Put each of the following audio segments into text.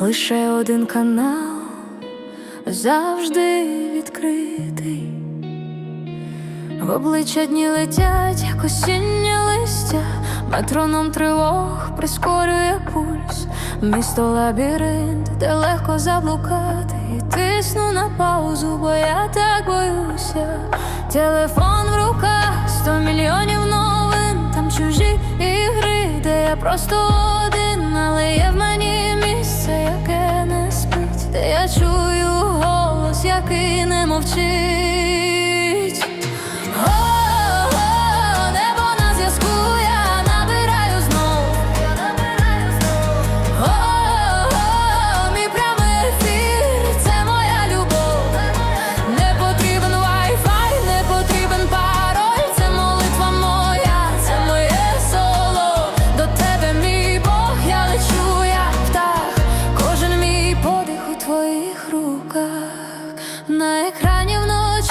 лише один канал завжди відкритий. В обличчя дні летять, як осіннє листя, метроном тривог прискорює пульс, місто лабіринт, де легко заблукати, і тисну на паузу, бо я так боюся. Телефон в руках, сто мільйонів новин, там чужі ігри, де я просто один, але є в мені який не мовчить.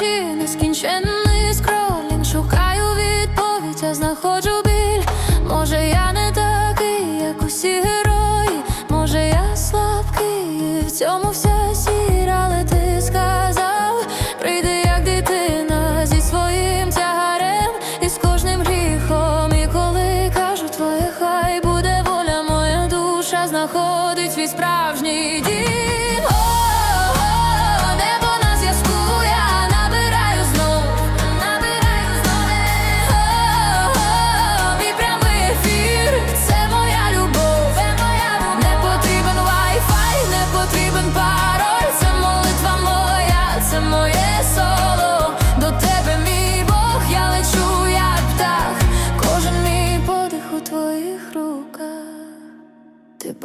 Вночі нескінченний скролінг Шукаю відповідь, а знаходжу біль. Може, я не такий, як усі герої. Може, я слабкий, і в цьому вся сіль, але ти сказав, прийди як дитина зі своїм тягарем і з кожним гріхом. І коли кажу твоє, хай буде воля, моя душа знаходить свій справжній дім.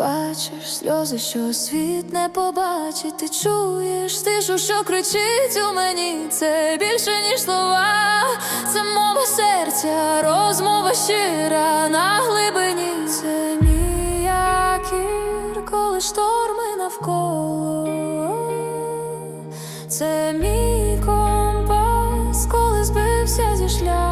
Бачиш сльози, що світ не побачить, ти чуєш тишу, що кричить у мені. Це більше, ніж слова, це мова серця, розмова щира на глибині. Це міякір, коли шторми навколо. Це мій компас, коли збився зі шляху.